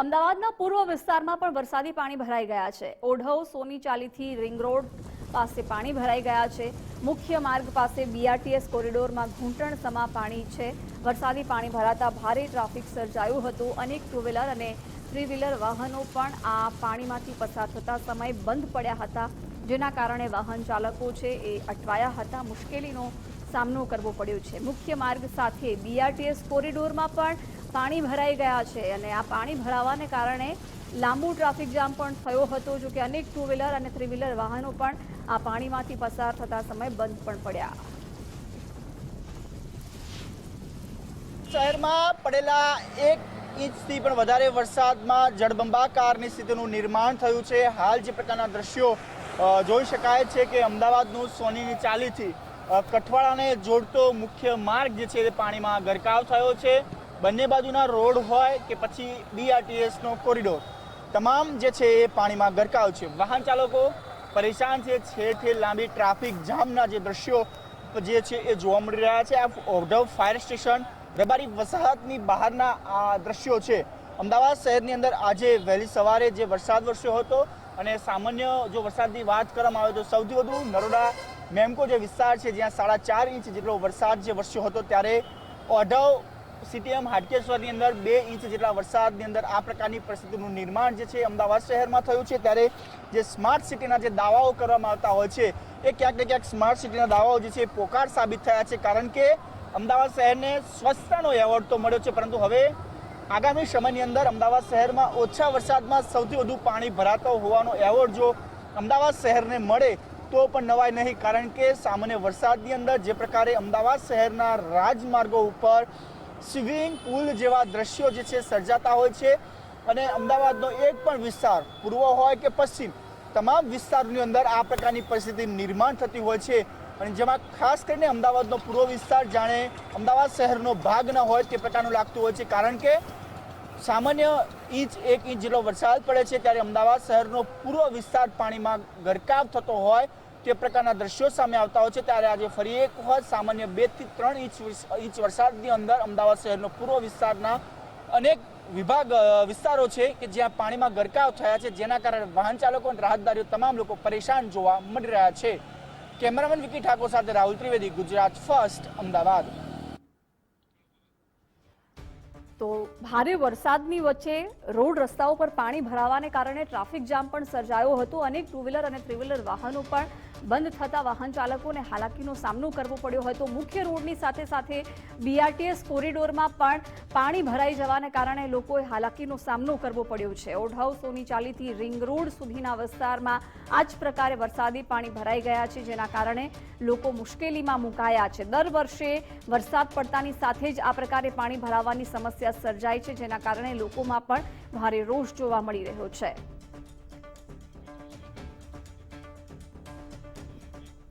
અમદાવાદના પૂર્વ વિસ્તારમાં પણ વરસાદી પાણી ભરાઈ ગયા છે. ઓઢવ સોની ચાલીથી રિંગ રોડ પાસે પાણી ભરાઈ ગયા છે. મુખ્ય માર્ગ પાસે બીઆરટીએસ કોરિડોરમાં ઘૂંટણ સમા પાણી છે. વરસાદી પાણી ભરાતા ભારે ટ્રાફિક સર્જાયું હતું. અનેક ટુ વ્હીલર અને થ્રી વ્હીલર વાહનો પણ આ પાણીમાંથી પસાર થતા સમય બંધ પડ્યા હતા, જેના કારણે વાહન ચાલકો છે એ અટવાયા હતા. મુશ્કેલીનો સામનો કરવો પડ્યો છે. મુખ્ય માર્ગ સાથે બીઆરટીએસ કોરિડોરમાં પણ પાણી ભરાઈ ગયા છે અને આ પાણી ભરાવાને કારણે લાંબુ ટ્રાફિક જામ પણ થયો હતો, જો કે અનેક ટુ વ્હીલર અને થ્રી વ્હીલર વાહનો પણ આ પાણીમાંથી પસાર થતા સમય બંધ પણ પડ્યા. શહેરમાં પડેલા એક ઇંચથી પણ વધારે વરસાદમાં જળબંબાકારની સ્થિતિનું નિર્માણ થયું છે. હાલ જે પ્રકારના દ્રશ્યો જોઈ શકાય છે કે અમદાવાદનું સોનીની ચાલીથી કઠવાળાને જોડતો મુખ્ય માર્ગ જે છે તે પાણીમાં ગરકાવ થયો છે. બંને બાજુના રોડ હોય કે પછી બીઆરટીએસનો કોરિડોર તમામ જે છે એ પાણીમાં ગરકાવ છે. વાહન ચાલકો પરેશાન છે. ઠેર લાંબી ટ્રાફિક જામના જે દ્રશ્યો જે છે એ જોવા મળી રહ્યા છે. આ ઓઢવ ફાયર સ્ટેશન રબારી વસાહતની બહારના આ દ્રશ્યો છે. અમદાવાદ શહેરની અંદર આજે વહેલી સવારે જે વરસાદ વરસ્યો હતો અને સામાન્ય જો વરસાદની વાત કરવામાં આવે તો સૌથી વધુ નરોડા મેમકો જે વિસ્તાર છે, જ્યાં સાડા ચાર ઇંચ જેટલો વરસાદ જે વરસ્યો હતો, ત્યારે ઓઢવ સીટીએમ હાટકેશ્વરની અંદર બે ઇંચ જેટલા વરસાદની અંદર આ પ્રકારની પરિસ્થિતિનું નિર્માણ જે છે અમદાવાદ શહેરમાં થયું છે. ત્યારે જે સ્માર્ટ સિટીના જે દાવાઓ કરવામાં આવતા હોય છે, એ ક્યાંક ને ક્યાંક સ્માર્ટ સિટીના દાવાઓ જે છે પોકાર સાબિત થયા છે. કારણ કે અમદાવાદ શહેરને સ્વચ્છતાનો એવોર્ડ તો મળ્યો છે, પરંતુ હવે આગામી સમયની અંદર અમદાવાદ શહેરમાં ઓછા વરસાદમાં સૌથી વધુ પાણી ભરાતો હોવાનો એવોર્ડ જો અમદાવાદ શહેરને મળે, તો પણ નવાય નહીં. કારણ કે સામાન્ય વરસાદની અંદર જે પ્રકારે અમદાવાદ શહેરના રાજમાર્ગો ઉપર સ્વિમિંગ પુલ જેવા દ્રશ્યો જે છે સર્જાતા હોય છે. અને અમદાવાદનો એક પણ વિસ્તાર પૂર્વ હોય કે પશ્ચિમ, તમામ વિસ્તારની અંદર આ પ્રકારની પરિસ્થિતિ નિર્માણ થતી હોય છે. અને જેમાં ખાસ કરીને અમદાવાદનો પૂર્વ વિસ્તાર જાણે અમદાવાદ શહેરનો ભાગ ન હોય તે પ્રકારનું લાગતું હોય છે. કારણ કે સામાન્ય ઇંચ એક ઇંચ જેટલો વરસાદ પડે છે, ત્યારે અમદાવાદ શહેરનો પૂર્વ વિસ્તાર પાણીમાં ગરકાવ થતો હોય તે પ્રકારના દ્રશ્યો સામે આવતા હોય છે. ત્યારે આજે ફરી એક વખત સામાન્ય બેથી ત્રણ ઇંચ ઇંચ વરસાદની અંદર અમદાવાદ શહેરનો પૂર્વ વિસ્તારના અનેક વિભાગ વિસ્તારો છે કે જ્યાં પાણીમાં ગરકાવ થયા છે. જેના કારણે વાહન ચાલકો અને રાહતદારીઓ તમામ લોકો પરેશાન જોવા મળી રહ્યા છે. કેમેરામેન વિકી ઠાકોર સાથે રાહુલ ત્રિવેદી, ગુજરાત ફર્સ્ટ, અમદાવાદ. તો ભારે વરસાદની વચ્ચે રોડ રસ્તાઓ પર પાણી ભરાવાને કારણે ટ્રાફિક જામ પણ સર્જાયો હતો. અનેક ટુ વ્હીલર અને થ્રી વ્હીલર વાહનો પણ બંધ થતા વાહન ચાલકોને હાલાકીનો સામનો કરવો પડ્યો હતો. મુખ્ય રોડની સાથે સાથે બીઆરટીએસ કોરિડોરમાં પણ પાણી ભરાઈ જવાને કારણે લોકોએ હાલાકીનો સામનો કરવો પડ્યો છે. ઓઢવ ચાલીથી રિંગ રોડ સુધીના વિસ્તારમાં આ જ પ્રકારે વરસાદી પાણી ભરાઈ ગયા છે, જેના કારણે લોકો મુશ્કેલીમાં મુકાયા છે. દર વર્ષે વરસાદ પડતાની સાથે જ આ પ્રકારે પાણી ભરાવાની સમસ્યા સર્જાય છે, જેના કારણે લોકોમાં પણ ભારે રોષ જોવા મળી રહ્યો છે.